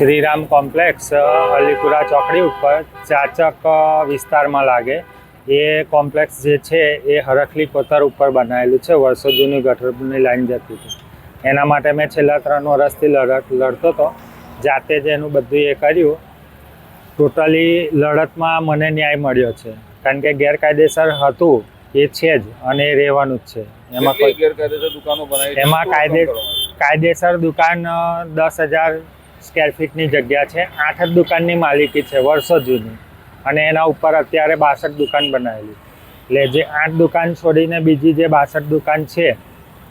Shriram complex Alipura ચોકડી ઉપર ચાચક વિસ્તારમાં લાગે. એ કોમ્પ્લેક્સ જે છે એ હરખલી પથ્થર ઉપર બનાવેલું છે. વર્ષો જૂની ગટરની લાઈન જતી હતી. એના માટે મેં છેલ્લા ત્રણ વર્ષથી લડત લડતો હતો. જાતે જ એનું બધું એ કર્યું. ટોટલી લડતમાં મને ન્યાય મળ્યો છે. કારણ કે ગેરકાયદેસર હતું. એ છે જ અને એ રહેવાનું જ છે. એમાં કોઈ ગેરકાયદેસર દુકાનો બનાવી એમાં કાયદે કાયદેસર દુકાન દસ હજાર સ્ક્વેર ફીટની જગ્યા છે. આઠ જ દુકાનની માલિકી છે, વર્ષો જૂની. અને એના ઉપર અત્યારે બાસઠ દુકાન બનાવેલી. એટલે જે આઠ દુકાન છોડીને બીજી જે બાસઠ દુકાન છે,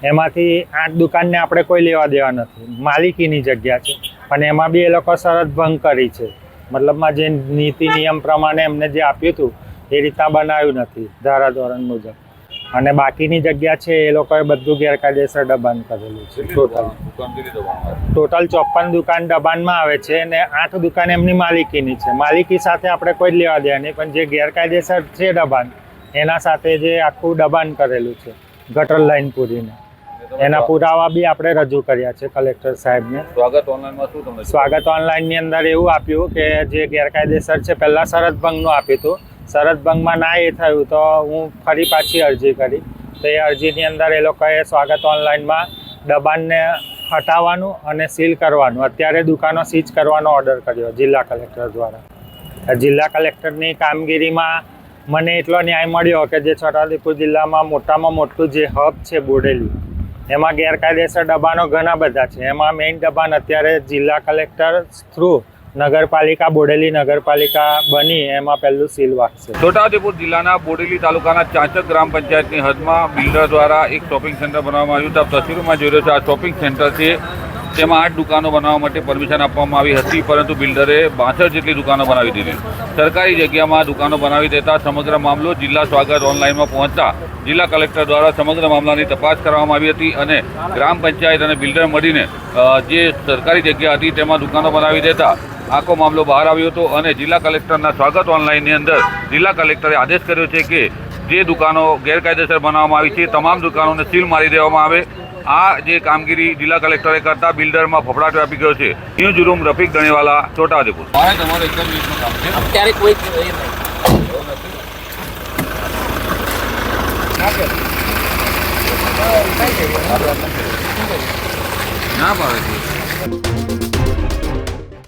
એમાંથી આઠ દુકાનને આપણે કોઈ લેવા દેવા નથી. માલિકીની જગ્યા છે. પણ એમાં બી એ લોકો શરત ભંગ કરી છે. મતલબમાં જે નીતિ નિયમ પ્રમાણે એમને જે આપ્યું હતું, એ રીતના બનાવ્યું નથી ધારાધોરણ મુજબ. અને બાકીની જગ્યા છે એ લોકોએ બધું ગેરકાયદેસર દબાણ કરેલું છે. ટોટલ? ટોટલ ચોપન દુકાન દબાણમાં આવે છે અને આઠ દુકાન એમની માલિકીની છે. માલિકી સાથે આપણે કોઈ જ લેવા દેવા નહીં પણ જે ગેરકાયદેસર છે દબાણ એના સાથે જે આખું દબાણ કરેલું છે ગટર લાઈન પૂરીને. એના પુરાવા બી આપણે રજૂ કર્યા છે કલેક્ટર સાહેબને. સ્વાગત ઓનલાઈનમાં શું સ્વાગત ઓનલાઈનની અંદર એવું આપ્યું કે જે ગેરકાયદેસર છે પહેલાં શરત ભંગનું આપ્યું હતું. શરત ભંગમાં ના એ થયું તો હું ફરી પાછી અરજી કરી. તો એ અરજીની અંદર એ લોકોએ સ્વાગત ઓનલાઈનમાં દબાણને હટાવવાનું અને સીલ કરવાનું. અત્યારે દુકાનો સીઝ કરવાનો ઓર્ડર કર્યો જિલ્લા કલેક્ટર દ્વારા. જિલ્લા કલેક્ટરની કામગીરીમાં મને એટલો ન્યાય મળ્યો કે જે છોટાઉદેપુર જિલ્લામાં મોટામાં મોટું જે હબ છે બોડેલી, એમાં ગેરકાયદેસર દબાણો ઘણા બધા છે. એમાં મેઇન દબાણ અત્યારે જિલ્લા કલેક્ટર થ્રુ નગરપાલિકા બોડેલી નગરપાલિકા બની, એમાં પહેલું સીલ વાગશે. છોટાઉદેપુર જિલ્લાના બોડેલી તાલુકાના ચાંચક ગ્રામ પંચાયતની હદમાં બિલ્ડર દ્વારા એક શોપિંગ સેન્ટર બનાવવામાં આવ્યું. હતું તસવીરોમાં જોઈ રહ્યો છે, આ શોપિંગ સેન્ટર છે, તેમાં આઠ દુકાનો બનાવવા માટે પરમિશન આપવામાં આવી હતી, પરંતુ બિલ્ડરે બાસઠ જેટલી દુકાનો બનાવી દીધી. સરકારી જગ્યામાં દુકાનો બનાવી દેતા સમગ્ર મામલો જિલ્લા સ્વાગત ઓનલાઈનમાં પહોંચતા જિલ્લા કલેક્ટર દ્વારા સમગ્ર મામલાની તપાસ કરવામાં આવી હતી અને ગ્રામ પંચાયત અને બિલ્ડર મળીને જે સરકારી જગ્યા હતી, તેમાં દુકાનો બનાવી દેતા આખો મામલો બહાર આવ્યો હતો અને જિલ્લા કલેક્ટરના સ્વાગત ઓનલાઈનની અંદર જિલ્લા કલેક્ટરે આદેશ કર્યો છે કે જે દુકાનો ગેરકાયદેસર બનાવવામાં આવી છે તમામ દુકાનોને સીલ મારી દેવામાં આવે. આ જે કામગીરી જિલ્લા કલેક્ટરે કરતા બિલ્ડરમાં ફફડાટ વ્યાપી ગયો છે. News room Rafiq Ganewala Chhota Udepur. અત્યારે કોઈ. ના પાડે છે.